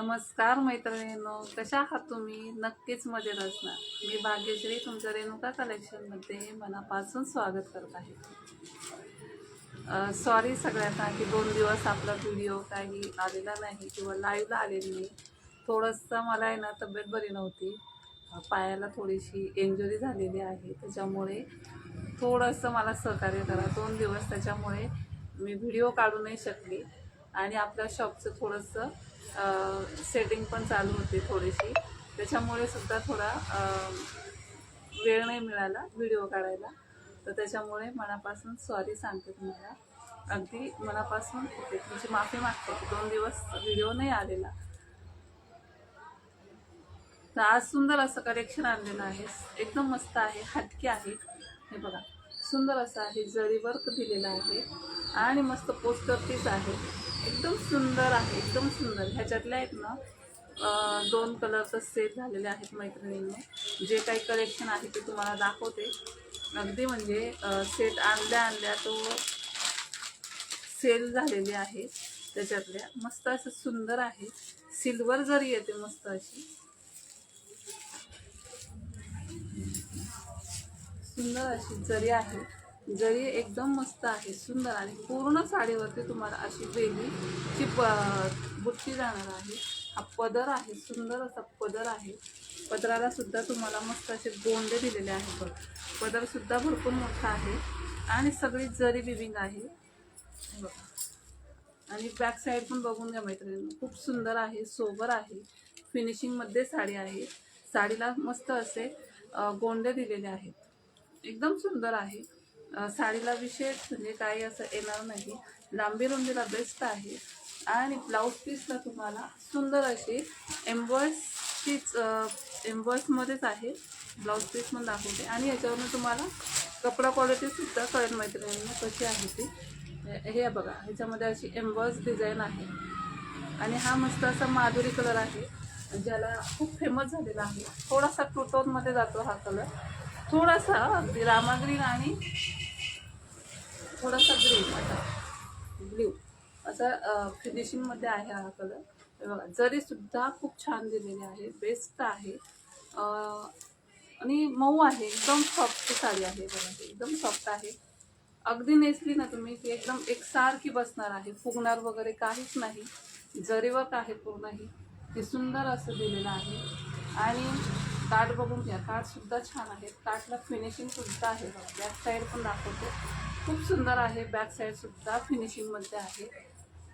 नमस्कार मैत्रिणींनो कशा आहात तुम्ही? नक्कीच मजेत असणार मी भाग्यश्री तुमच्या रेणुका कलेक्शनमध्ये मनापासून स्वागत करत आहे. सॉरी सगळ्यांना की दोन दिवस आपला व्हिडिओ काही आलेला नाही किंवा लाईव्हला आलेली नाही. थोडंसं मला आहे ना तब्येत बरी नव्हती. पायाला थोडीशी इंजुरी झालेली आहे. त्याच्यामुळे थोडंसं मला सहकार्य करा. दोन दिवस त्याच्यामुळे मी व्हिडिओ काढू नाही शकली. आणि आपल्या शॉपचं थोडंसं सेटिंग पण चालू होती थोडीशी. त्याच्यामुळे सुद्धा थोडा वेळ नाही मिळाला व्हिडिओ काढायला. तर त्याच्यामुळे मनापासून सॉरी सांगते तुम्हाला. अगदी मनापासून ते तुमची माफी मागते. की दोन दिवस व्हिडिओ नाही आलेला. तर आज सुंदर असं कलेक्शन आणलेलं आहे. एकदम मस्त आहे. हटके आहे. हे बघा. सुंदर असं आहे. जरी वर्क दिलेलं आहे. आणि मस्त पोस्टर पीस आहे. एकदम सुंदर आहे एकदम सुंदर. ह्याच्यातल्या आहेत ना दोन कलरचं सेट झालेले आहेत मैत्रिणींनी. जे काही कलेक्शन आहे ते तुम्हाला दाखवते. अगदी म्हणजे सेट आणल्या आणल्या तो सेल झालेली आहे त्याच्यातल्या. मस्त असं सुंदर आहे. सिल्वर जरी येते मस्त अशी. सुंदर अशी जरी आहे. जरी एकदम मस्त आहे सुंदर आणि पूर्ण साडीवरती तुम्हाला अशी वेलीची प बुट्टी जाणार आहे. हा पदर आहे सुंदर असा पदर आहे. पदराला सुद्धा तुम्हाला मस्त असे गोंडे दिलेले आहेत बघ. पदर सुद्धा भरपूर मोठा आहे आणि सगळी जरी बिबिंग आहे. बघा. आणि बॅक साईड पण बघून घ्या मैत्रिणी खूप सुंदर आहे सोबर आहे. फिनिशिंगमध्ये साडी आहे. साडीला मस्त असे गोंडे दिलेले आहेत. एकदम सुंदर आहे. साडीला विशेष म्हणजे काही असं येणार नाही. लांबी रुंदीला बेस्ट आहे. आणि ब्लाऊज पीसला तुम्हाला सुंदर अशी एम्बॉईसचीच एम्बॉईसमध्येच आहे. ब्लाऊज पीस पण दाखवते. आणि याच्यावरून तुम्हाला कपडा क्वालिटीसुद्धा कळेल मैत्रिणींना कशी आहे ती? हे- बघा. ह्याच्यामध्ये अशी एम्बॉस डिझाईन आहे. आणि हा मस्त असा माधुरी कलर आहे. ज्याला खूप फेमस झालेला आहे. थोडासा टोटोनमध्ये जातो हा कलर थोडासा अगदी रामा ग्रीन आणि थोडासा ग्रीन असा ब्ल्यू. असा फिनिशिंगमध्ये आहे हा कलर बघा जरी सुद्धा खूप छान दिलेली आहे बेस्ट आहे. आणि मऊ आहे एकदम सॉफ्ट साडी आहे बघा एकदम सॉफ्ट आहे. अगदी नेसली ना तुम्ही की एकदम एकसारखी बसणार आहे. फुगणार वगैरे काहीच नाही. जरीवर आहे पूर्ण ही. हे सुंदर असं दिलेलं आहे. आणि काठ बघून घ्या काठसुद्धा छान आहे. काठला फिनिशिंगसुद्धा आहे बघा. बॅक साईड पण दाखवते. खूप सुंदर आहे बॅक साईड सुद्धा फिनिशिंगमध्ये आहे.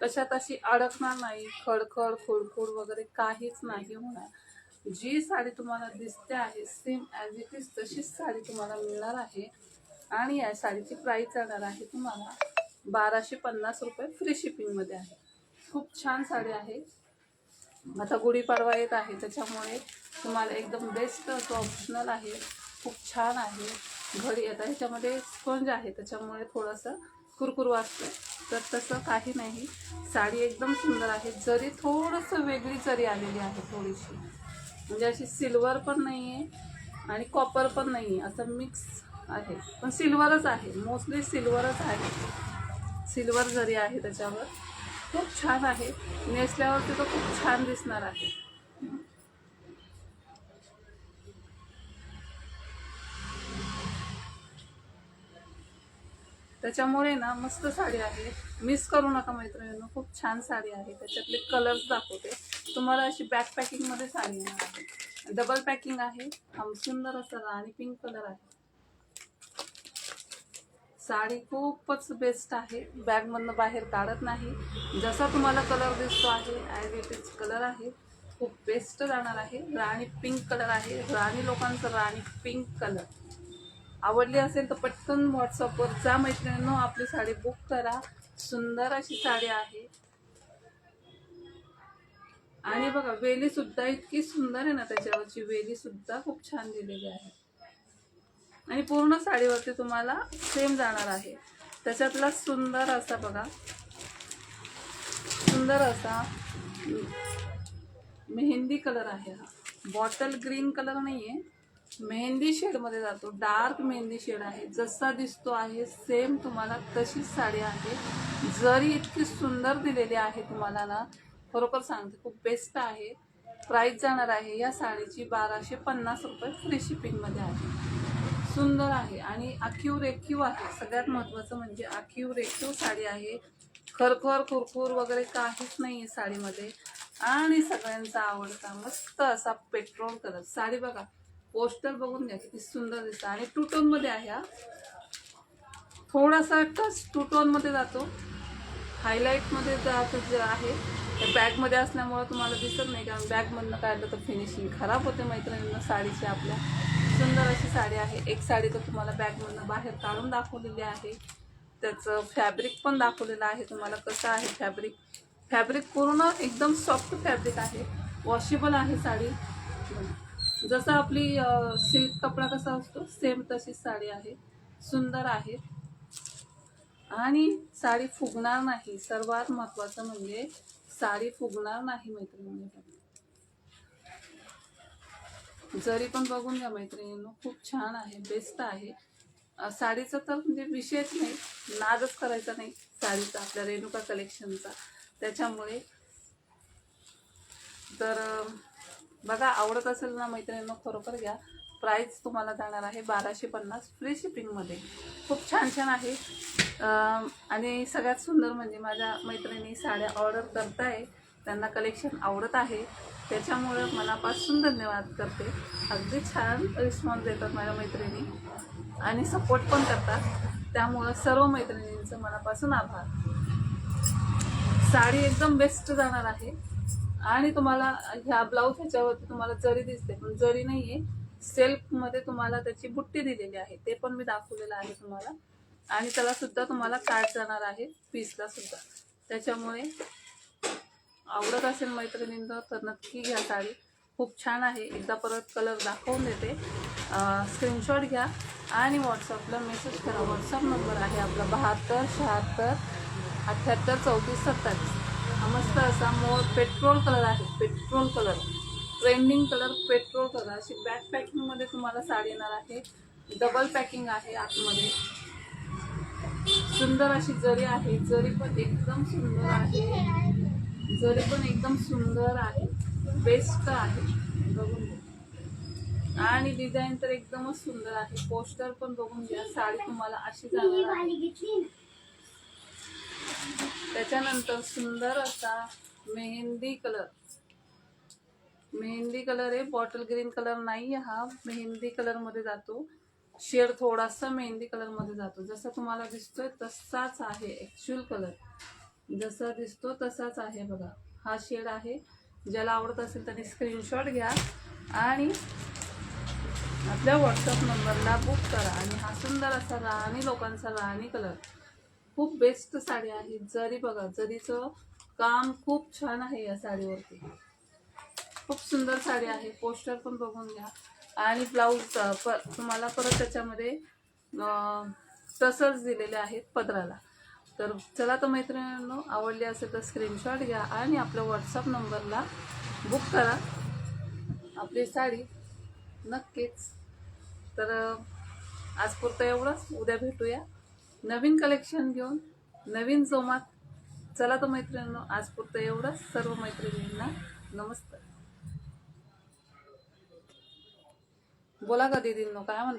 तशात अशी अडकणार नाही खडखड खोडखोड वगैरे काहीच नाही होणार. जी साडी तुम्हाला दिसते आहे सेम ॲज इट इज तशीच साडी तुम्हाला मिळणार आहे. आणि या साडीची प्राईस जाणार आहे तुम्हाला बाराशे पन्नास रुपये फ्री शिपिंगमध्ये आहे. खूप छान साडी आहे. आता गुढीपाडवा येत आहे त्याच्यामुळे तुम्हाला एकदम बेस्ट असं ऑप्शनल आहे. खूप छान आहे. घडी आता ह्याच्यामध्ये स्पंज आहे त्याच्यामुळे थोडंसं कुरकुर वाटतं तर तसं काही नाही. साडी एकदम सुंदर आहे. जरी थोडंसं वेगळी जरी आलेली आहे थोडीशी. म्हणजे अशी सिल्वर पण नाही आहे आणि कॉपर पण नाही आहे असं मिक्स आहे. पण सिल्वरच आहे. मोस्टली सिल्वरच आहे. सिल्वर जरी आहे त्याच्यावर खूप छान आहे. नेसल्यावरती तो खूप छान दिसणार आहे. त्याच्यामुळे ना मस्त साडी आहे. मिस करू नका मैत्रिणींनो खूप छान साडी आहे. त्याच्यातले कलर्स दाखवते. तुम्हाला अशी बॅक पॅकिंगमध्ये साडी येणार आहे. डबल पॅकिंग आहे. हा सुंदर असा राणी पिंक कलर आहे. साडी खूपच बेस्ट आहे. बॅगमधनं बाहेर काढत नाही. जसा तुम्हाला कलर दिसतो आहे आयुर्वेदिक कलर आहे खूप बेस्ट जाणार आहे. राणी पिंक कलर आहे. राणी लोकांचं राणी पिंक कलर आवडली असेल तर पटकन व्हॉट्सअपवर जा मैत्रिणींनो आपली साडी बुक करा. सुंदर अशी साडी आहे. आणि बघा वेली सुद्धा इतकी सुंदर आहे ना त्याच्यावरची. वेली सुद्धा खूप छान दिलेली आहे. आणि पूर्ण साडीवरती तुम्हाला सेम जाणार आहे. त्याच्यातला सुंदर असा बघा. सुंदर असा मेहंदी कलर आहे हा. बॉटल ग्रीन कलर नाही आहे मेहंदी शेडमध्ये जातो. डार्क मेहंदी शेड आहे. जसा दिसतो आहे सेम तुम्हाला तशीच साडी आहे. जरी इतकी सुंदर दिलेली आहे तुम्हाला ना खरोखर सांगते खूप बेस्ट आहे. प्राईस जाणार आहे या साडीची बाराशे पन्नास रुपये फ्री शिपिंगमध्ये आहे. सुंदर आहे आणि आखीव रेखीव आहे. सगळ्यात महत्त्वाचं म्हणजे आखीव रेखीव साडी आहे. खरखर कुरकुर वगैरे काहीच नाही आहे साडीमध्ये. आणि सगळ्यांचा आवडता मस्त असा पेट्रोल कलर साडी बघा पोस्टर बघून घ्या किती सुंदर दिसतं. आणि टू टोनमध्ये आहे हा. थोडासा टच टू टोनमध्ये जातो. हायलाईटमध्ये जातो जे आहे ते बॅगमध्ये असल्यामुळं तुम्हाला दिसत नाही कारण बॅगमधनं काढलं तर फिनिशिंग खराब होते मैत्रिणींना साडीची आपल्या. सुंदर अशी साडी आहे. एक साडी तर तुम्हाला बॅगमधनं बाहेर काढून दाखवलेली आहे. त्याचं फॅब्रिक पण दाखवलेलं आहे तुम्हाला कसं आहे फॅब्रिक फॅब्रिक पूर्ण एकदम सॉफ्ट फॅब्रिक आहे. वॉशेबल आहे साडी. जसं आपली सिल्क कपडा कसा असतो सेम तशीच साडी आहे. सुंदर आहे. आणि साडी फुगणार नाही. सर्वात महत्वाचं म्हणजे साडी फुगणार नाही मैत्रिणी जरी पण बघून घ्या मैत्रिणींनो खूप छान आहे बेस्ट आहे. साडीचा तर म्हणजे विषयच नाही नादच करायचा नाही साडीचा आपल्या रेणुका कलेक्शनचा त्याच्यामुळे तर बघा आवडत असेल ना मैत्रिणींनो खरोखर घ्या. प्राईस तुम्हाला जाणार आहे बाराशे पन्नास फ्री शिपिंगमध्ये खूप छान छान आहे. आणि सगळ्यात सुंदर म्हणजे माझ्या मैत्रिणी साड्या ऑर्डर करताय. त्यांना कलेक्शन आवडत आहे. त्याच्यामुळं मनापासून धन्यवाद करते. अगदी छान रिस्पॉन्स देतात माझ्या मैत्रिणी. आणि सपोर्ट पण करतात. त्यामुळं सर्व मैत्रिणींचं मनापासून आभार. साडी एकदम बेस्ट जाणार आहे. आणि तुम्हाला ह्या ब्लाऊज ह्याच्यावरती तुम्हाला जरी दिसते पण जरी नाहीये सेल्फमध्ये तुम्हाला त्याची बुट्टी दिलेली आहे. ते पण मी दाखवलेलं आहे तुम्हाला. आणि त्याला सुद्धा तुम्हाला काट जाणार आहे पीसला सुद्धा. त्याच्यामुळे आवडत असेल मैत्रिणींद तर नक्की घ्या साडी. खूप छान आहे. एकदा परत कलर दाखवून देते. स्क्रीनशॉट घ्या आणि व्हॉट्सअपला मेसेज करा. व्हॉट्सअप नंबर आहे आपला बहात्तर शहात्तर अठ्ठ्याहत्तर चौतीस सत्तावीस. मस्त असा मोर पेट्रोल कलर आहे petrol colour. Trending colour petrol colour. अशी बॅक पॅकिंगमध्ये तुम्हाला साडी येणार आहे. डबल पॅकिंग आहे आतमध्ये. सुंदर अशी जरी आहे जरी पण एकदम सुंदर आहे. जरी पण एकदम सुंदर आहे. बेस्ट आहे. बघून आणि डिझाईन तर एकदमच सुंदर आहे. पोस्टर पण बघून घ्या. साडी तुम्हाला अशी जाणार आहे. त्याच्यानंतर सुंदर असा मेहंदी कलर. मेहंदी कलर आहे बॉटल ग्रीन कलर नाही हा. मेहंदी कलरमध्ये जातो. शेड थोडासा मेहंदी कलरमध्ये जातो. जसा तुम्हाला दिसतोय तसाच आहे ऍक्च्युअल कलर जसा दिसतो तसाच आहे बघा. हा शेड आहे. ज्याला आवडत असेल त्याने स्क्रीनशॉट घ्या आणि आपल्या व्हॉट्सअप नंबरला बुक करा. आणि हा सुंदर असा राणी लोकांचा राणी कलर खूप बेस्ट साडी आहे जरी बघा जरीचं काम खूप छान आहे या साडीवरती. खूप सुंदर साडी आहे. पोस्टर पण बघून घ्या. आणि ब्लाऊज पर तुम्हाला परत त्याच्यामध्ये अं, तसंच दिलेले आहेत पदराला. तर चला तर मैत्रिणींनो आवडली असेल तर स्क्रीनशॉट घ्या आणि आपल्या व्हॉट्सअप नंबरला बुक करा. आपली साडी नक्कीच. तर आज पुरतं एवढंच. उद्या भेटूया. नवीन कलेक्शन घेऊन नवीन जोमात. चला तर मैत्रिणींनो आज पुरतं एवढंच सर्व मैत्रिणींना नमस्कार. बोला का दीदींनो काय म्हणता?